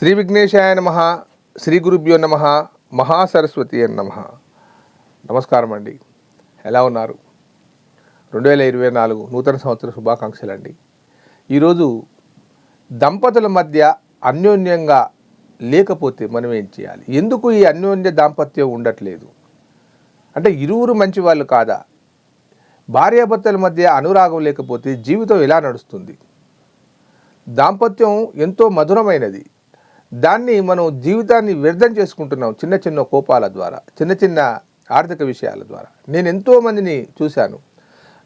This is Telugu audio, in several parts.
శ్రీ విఘ్నేశాయ నమ శ్రీ గురుభ్యో నమ మహాసరస్వతి అని నమ. నమస్కారం అండి. ఎలా ఉన్నారు? రెండు వేల ఇరవై నాలుగు నూతన సంవత్సర శుభాకాంక్షలు అండి ఈరోజు దంపతుల మధ్య అన్యోన్యంగా లేకపోతే మనం ఏం చేయాలి? ఎందుకు ఈ అన్యోన్య దాంపత్యం ఉండట్లేదు? అంటే ఇరువురు మంచి వాళ్ళు కాదా? భార్యాభర్తల మధ్య అనురాగం లేకపోతే జీవితం ఎలా నడుస్తుంది? దాంపత్యం ఎంతో మధురమైనది. దాన్ని మనం జీవితాన్ని వ్యర్థం చేసుకుంటున్నాం చిన్న చిన్న కోపాల ద్వారా చిన్న చిన్న ఆర్థిక విషయాల ద్వారా. నేను ఎంతోమందిని చూశాను.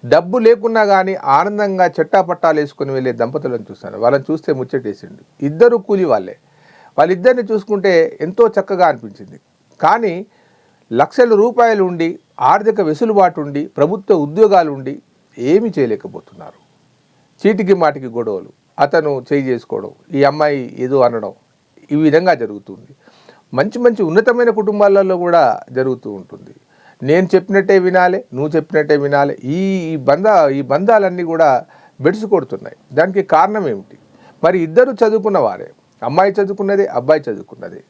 డబ్బు లేకున్నా కానీ ఆనందంగా చెట్టాపట్టాలు వేసుకుని వెళ్ళే దంపతులను చూశాను. వాళ్ళని చూస్తే ముచ్చటేసిండు ఇద్దరు కూలి వాళ్ళే. వాళ్ళిద్దరిని చూసుకుంటే ఎంతో చక్కగా అనిపించింది. కానీ లక్షల రూపాయలు ఉండి ఆర్థిక వెసులుబాటు ఉండి ప్రభుత్వ ఉద్యోగాలు ఉండి ఏమీ చేయలేకపోతున్నారు. చీటికి మాటికి గొడవలు. అతను చేయి చేసుకోవడం ఈ అమ్మాయి ఏదో అనడం ఈ విధంగా జరుగుతుంది. మంచి మంచి ఉన్నతమైన కుటుంబాలలో కూడా జరుగుతూ ఉంటుంది. నేను చెప్పినట్టే వినాలి నువ్వు చెప్పినట్టే వినాలి ఈ ఈ బంధ ఈ బంధాలన్నీ కూడా బెడిసి కొడుతున్నాయి దానికి కారణం ఏమిటి? మరి ఇద్దరు చదువుకున్న వారే అమ్మాయి చదువుకున్నదే అబ్బాయి చదువుకున్నదే.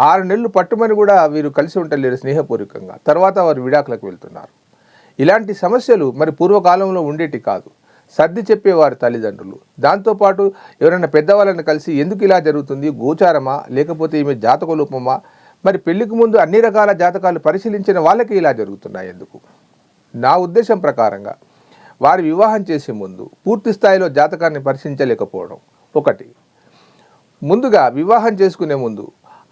ఆరు నెలలు పట్టుమని కూడా వీరు కలిసి ఉండలేరు స్నేహపూర్వకంగా. తర్వాత వారు విడాకులకు వెళ్తున్నారు. ఇలాంటి సమస్యలు మరి పూర్వకాలంలో ఉండేటి కాదు. సర్ది చెప్పేవారు తల్లిదండ్రులు. దాంతోపాటు ఎవరైనా పెద్దవాళ్ళని కలిసి ఎందుకు ఇలా జరుగుతుంది? గోచారమా? లేకపోతే ఈమె జాతక లోపమా? మరి పెళ్ళికి ముందు అన్ని రకాల జాతకాలు పరిశీలించిన వాళ్ళకి ఇలా జరుగుతున్నాయి ఎందుకు? నా ఉద్దేశం ప్రకారంగా వారి వివాహం చేసే ముందు పూర్తి స్థాయిలో జాతకాన్ని పరిశీలించలేకపోవడం ఒకటి. ముందుగా వివాహం చేసుకునే ముందు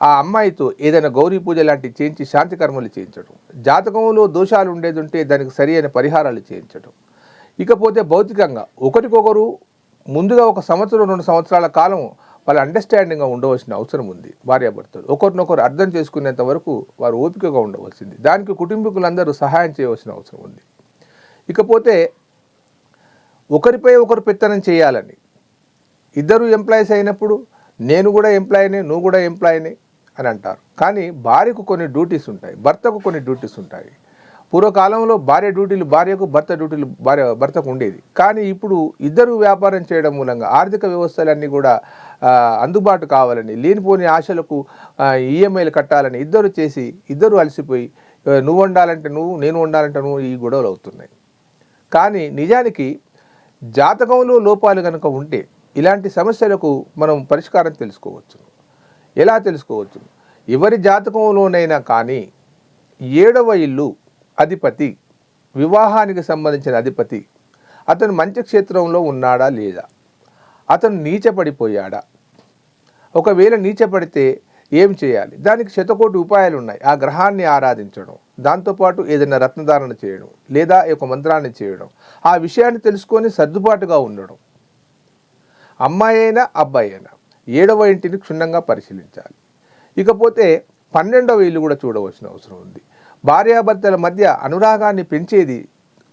ఆ అమ్మాయితో ఏదైనా గౌరీ పూజ లాంటివి చేయించి శాంతి కర్మలు చేయించడం జాతకంలో దోషాలు ఉండేది ఉంటే దానికి సరి అయిన పరిహారాలు చేయించడం ఇకపోతే భౌతికంగా ఒకరికొకరు ముందుగా ఒక సంవత్సరం రెండు సంవత్సరాల కాలం వాళ్ళ అండర్స్టాండింగ్గా ఉండవలసిన అవసరం ఉంది భార్యాభర్తలు. ఒకరినొకరు అర్థం చేసుకునేంత వరకు వారు ఓపికగా ఉండవలసింది. దానికి కుటుంబీకులందరూ సహాయం చేయవలసిన అవసరం ఉంది. ఇకపోతే ఒకరిపై ఒకరు పెత్తనం చేయాలని. ఇద్దరు ఎంప్లాయీస్ అయినప్పుడు నేను కూడా ఎంప్లాయీని నువ్వు కూడా ఎంప్లాయీని అని అంటారు. కానీ భార్యకు కొన్ని డ్యూటీస్ ఉంటాయి భర్తకు కొన్ని డ్యూటీస్ ఉంటాయి. పూర్వకాలంలో భార్య డ్యూటీలు భార్యకు భర్త డ్యూటీలు భార్య భర్తకు ఉండేది. కానీ ఇప్పుడు ఇద్దరు వ్యాపారం చేయడం మూలంగా ఆర్థిక వ్యవస్థలన్నీ కూడా అందుబాటు కావాలని లేనిపోని ఆశలకు ఈఎంఐలు కట్టాలని ఇద్దరు చేసి ఇద్దరు అలసిపోయి నువ్వు వండాలంటే నువ్వు నేను వండాలంటే నువ్వు ఈ గొడవలు అవుతున్నాయి. కానీ నిజానికి జాతకంలో లోపాలు కనుక ఉంటే ఇలాంటి సమస్యలకు మనం పరిష్కారం తెలుసుకోవచ్చు. ఎలా తెలుసుకోవచ్చు? ఎవరి జాతకంలోనైనా కానీ ఏడవ ఇల్లు అధిపతి వివాహానికి సంబంధించిన అధిపతి అతను మంచి క్షేత్రంలో ఉన్నాడా లేదా? అతను నీచపడిపోయాడా? ఒకవేళ నీచపడితే ఏం చేయాలి? దానికి శతకోటి ఉపాయాలు ఉన్నాయి ఆ గ్రహాన్ని ఆరాధించడం దాంతోపాటు ఏదైనా రత్నధారణ చేయడం లేదా ఒక మంత్రాన్ని చేయడం ఆ విషయాన్ని తెలుసుకొని సర్దుబాటుగా ఉండడం. అమ్మాయి అయినా అబ్బాయి అయినా ఏడవ ఇంటిని క్షుణ్ణంగా పరిశీలించాలి. ఇకపోతే పన్నెండవ ఇల్లు కూడా చూడవలసిన అవసరం ఉంది. భార్యాభర్తల మధ్య అనురాగాన్ని పెంచేది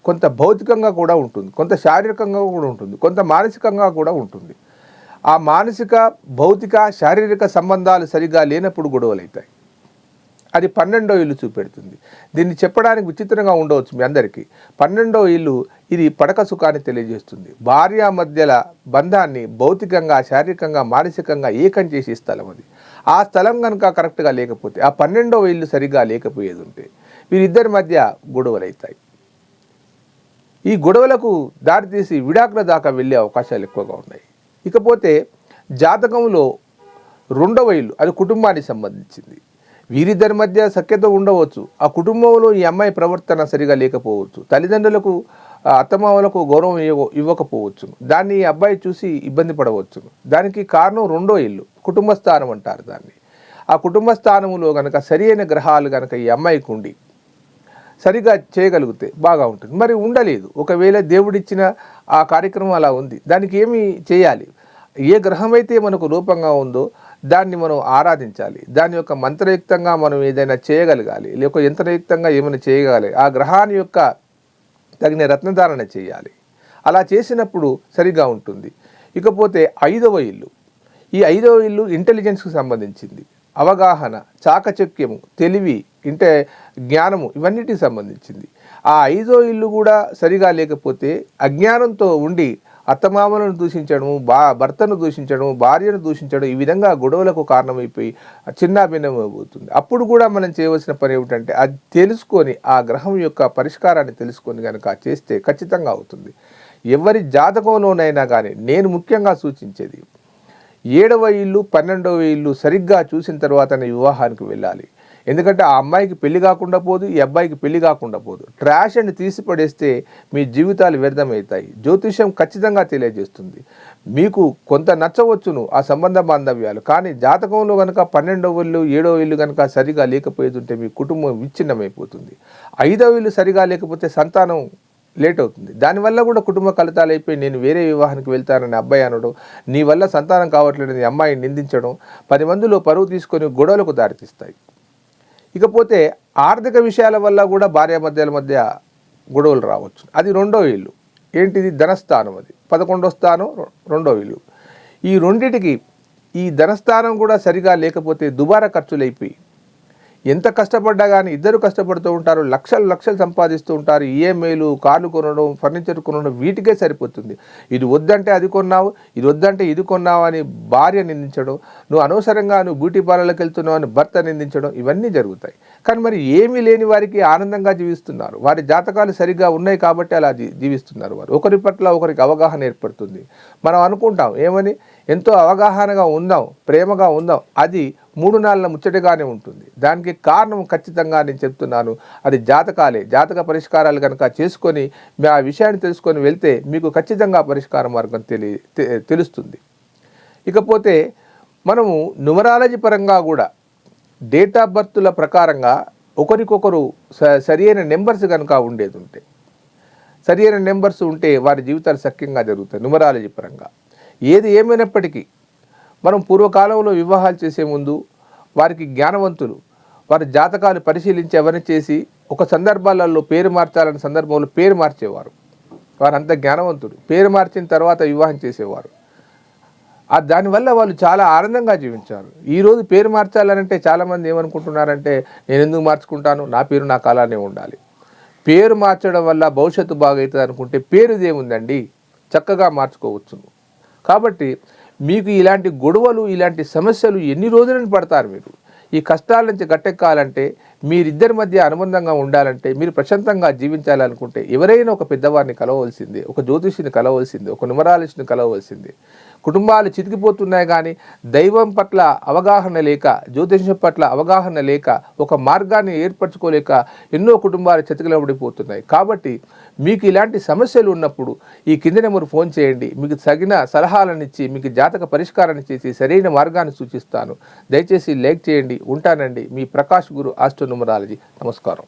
కొంత భౌతికంగా కూడా ఉంటుంది కొంత శారీరకంగా కూడా ఉంటుంది కొంత మానసికంగా కూడా ఉంటుంది. ఆ మానసిక భౌతిక శారీరక సంబంధాలు సరిగా లేనప్పుడు గొడవలు అవుతాయి అది పన్నెండో ఇల్లు చూపెడుతుంది. దీన్ని చెప్పడానికి విచిత్రంగా ఉండవచ్చు మీ అందరికీ. పన్నెండో ఇల్లు ఇది పడక సుఖాన్ని తెలియజేస్తుంది. భార్య మధ్యల బంధాన్ని భౌతికంగా శారీరకంగా మానసికంగా ఏకం చేసే స్థలం అది. ఆ స్థలం కనుక కరెక్ట్గా లేకపోతే ఆ పన్నెండవ ఇల్లు సరిగా లేకపోయేది ఉంటే వీరిద్దరి మధ్య గొడవలు అవుతాయి ఈ గొడవలకు దారితీసి విడాకుల దాకా వెళ్ళే అవకాశాలు ఎక్కువగా ఉన్నాయి. ఇకపోతే జాతకంలో రెండవ ఇల్లు అది కుటుంబానికి సంబంధించింది. వీరిద్దరి మధ్య సఖ్యత ఉండవచ్చు. ఆ కుటుంబంలో ఈ అమ్మాయి ప్రవర్తన సరిగా లేకపోవచ్చు. తల్లిదండ్రులకు అత్తమామలకు గౌరవం ఇవ్వ ఇవ్వకపోవచ్చు. దాన్ని ఈ అబ్బాయి చూసి ఇబ్బంది పడవచ్చు. దానికి కారణం రెండో ఇల్లు కుటుంబ స్థానం అంటారు దాన్ని. ఆ కుటుంబ స్థానంలో కనుక సరి అయిన గ్రహాలు కనుక ఈ అమ్మాయికి ఉండి సరిగా చేయగలిగితే బాగా ఉంటుంది. మరి ఉండలేదు. ఒకవేళ దేవుడిచ్చిన ఆ కార్యక్రమం అలా ఉంది. దానికి ఏమి చేయాలి? ఏ గ్రహం అయితే మనకు రూపంగా ఉందో దాన్ని మనం ఆరాధించాలి. దాని యొక్క మంత్రయుక్తంగా మనం ఏదైనా చేయగలగాలి. లేక యంత్రయుక్తంగా ఏమైనా చేయగలగాలి. ఆ గ్రహాన్ని యొక్క తగిన రత్నధారణ చేయాలి. అలా చేసినప్పుడు సరిగా ఉంటుంది. ఇకపోతే ఐదవ ఇల్లు. ఈ ఐదవ ఇల్లు ఇంటెలిజెన్స్కి సంబంధించింది. అవగాహన చాకచక్యము తెలివి అంటే జ్ఞానము ఇవన్నిటికి సంబంధించింది. ఆ ఐదో ఇల్లు కూడా సరిగా లేకపోతే అజ్ఞానంతో ఉండి అత్తమామలను దూషించడము బా భర్తను దూషించడం భార్యను దూషించడం ఈ విధంగా గొడవలకు కారణమైపోయి చిన్నాభిన్నమైపోతుంది అప్పుడు కూడా మనం చేయవలసిన పని ఏమిటంటే అది తెలుసుకొని ఆ గ్రహం యొక్క పరిష్కారాన్ని తెలుసుకొని కనుక చేస్తే ఖచ్చితంగా అవుతుంది. ఎవరి జాతకంలోనైనా కానీ నేను ముఖ్యంగా సూచించేది ఏడవ ఇల్లు పన్నెండవ ఇల్లు సరిగ్గా చూసిన తర్వాతనే వివాహానికి వెళ్ళాలి. ఎందుకంటే ఆ అమ్మాయికి పెళ్ళి కాకుండా పోదు ఈ అబ్బాయికి పెళ్ళి కాకుండా పోదు. ట్రాష్ అని తీసిపడేస్తే మీ జీవితాలు వ్యర్థమవుతాయి. జ్యోతిష్యం ఖచ్చితంగా తెలియజేస్తుంది. మీకు కొంత నచ్చవచ్చును ఆ సంబంధ బాంధవ్యాలు. కానీ జాతకంలో కనుక పన్నెండవ ఇల్లు ఏడవ ఇల్లు కనుక సరిగా లేకపోతుంటే మీ కుటుంబం విచ్ఛిన్నమైపోతుంది. ఐదవ ఇల్లు సరిగా లేకపోతే సంతానం లేట్ అవుతుంది. దానివల్ల కూడా కుటుంబ కలతాలు అయిపోయి నేను వేరే వివాహానికి వెళ్తానని అబ్బాయి అనడం. నీ వల్ల సంతానం కావట్లేదని అమ్మాయిని నిందించడం పది మందిలో పరువు తీసుకొని గొడవలకు దారితీస్తాయి. ఇకపోతే ఆర్థిక విషయాల వల్ల కూడా భార్యాభర్తల మధ్య గొడవలు రావచ్చు. అది రెండో ఇల్లు. ఏంటిది? ధనస్థానం అది. పదకొండో స్థానం రెండో ఇల్లు. ఈ రెండిటికి ఈ ధనస్థానం కూడా సరిగా లేకపోతే దుబారా ఖర్చులు అయిపోయి ఎంత కష్టపడ్డా కానీ ఇద్దరు కష్టపడుతూ ఉంటారు లక్షలు లక్షలు సంపాదిస్తూ ఉంటారు ఈఎంఐలు కార్లు కొనడం ఫర్నిచర్ కొనడం వీటికే సరిపోతుంది. ఇది వద్దంటే అది కొన్నావు ఇది వద్దంటే ఇది కొన్నావు అని భార్య నిందించడం నువ్వు అనవసరంగా నువ్వు బ్యూటీ పార్లర్కి వెళ్తున్నావు అని భర్త నిందించడం ఇవన్నీ జరుగుతాయి. కానీ మరి ఏమీ లేని వారికి ఆనందంగా జీవిస్తున్నారు. వారి జాతకాలు సరిగ్గా ఉన్నాయి కాబట్టి అలా జీవిస్తున్నారు వారు. ఒకరి పట్ల ఒకరికి అవగాహన ఏర్పడుతుంది. మనం అనుకుంటాం ఏమని? ఎంతో అవగాహనగా ఉందాం ప్రేమగా ఉందాం అది మూడు నాళ్ళ ముచ్చటగానే ఉంటుంది. దానికి కారణం ఖచ్చితంగా నేను చెప్తున్నాను. అది జాతకాలే. జాతక పరిష్కారాలు కనుక చేసుకొని మీ ఆ విషయాన్ని తెలుసుకొని వెళ్తే మీకు ఖచ్చితంగా పరిష్కార మార్గం తెలి తెలుస్తుంది. ఇకపోతే మనము న్యూమరాలజీ పరంగా కూడా డేట్ ఆఫ్ బర్త్ల ప్రకారంగా ఒకరికొకరు స సరియైన నెంబర్స్ కనుక ఉండేది ఉంటే సరియైన నెంబర్స్ ఉంటే వారి జీవితాలు సఖ్యంగా జరుగుతాయి న్యూమరాలజీ పరంగా. ఏది ఏమైనప్పటికీ మనం పూర్వకాలంలో వివాహాలు చేసే ముందు వారికి జ్ఞానవంతులు వారి జాతకాలు పరిశీలించి ఎవరిని చేసి ఒక సందర్భాలలో పేరు మార్చాలనే సందర్భంలో పేరు మార్చేవారు. వారంతా జ్ఞానవంతుడు. పేరు మార్చిన తర్వాత వివాహం చేసేవారు. ఆ దానివల్ల వాళ్ళు చాలా ఆనందంగా జీవించారు. ఈరోజు పేరు మార్చాలనంటే చాలామంది ఏమనుకుంటున్నారంటే నేను ఎందుకు మార్చుకుంటాను? నా పేరు నాకు అలానే ఉండాలి. పేరు మార్చడం వల్ల భవిష్యత్తు బాగవుతుంది అనుకుంటే పేరు ఏముందండి? చక్కగా మార్చుకోవచ్చు కాబట్టి మీకు ఇలాంటి గొడవలు ఇలాంటి సమస్యలు ఎన్ని రోజులని పడతారు మీరు? ఈ కష్టాల నుంచి గట్టెక్కాలంటే మీరిద్దరి మధ్య అనుబంధంగా ఉండాలంటే మీరు ప్రశాంతంగా జీవించాలనుకుంటే ఎవరైనా ఒక పెద్దవారిని కలవలసిందే ఒక జ్యోతిషిని కలవలసిందే ఒక న్యూమరాలజిస్ట్ని కలవలసిందే కుటుంబాలు చితికిపోతున్నాయి కానీ దైవం పట్ల అవగాహన లేక జ్యోతిషం పట్ల అవగాహన లేక ఒక మార్గాన్ని ఏర్పరచుకోలేక ఎన్నో కుటుంబాలు చతికిలబడిపోతున్నాయి. కాబట్టి మీకు ఇలాంటి సమస్యలు ఉన్నప్పుడు ఈ కింద నెంబర్ ఫోన్ చేయండి. మీకు తగిన సలహాలను ఇచ్చి మీకు జాతక పరిష్కారాన్ని చేసి సరైన మార్గాన్ని సూచిస్తాను. దయచేసి లైక్ చేయండి. ఉంటానండి. మీ ప్రకాష్ గురు ఆస్ట్రో న్యూమరాలజీ. నమస్కారం.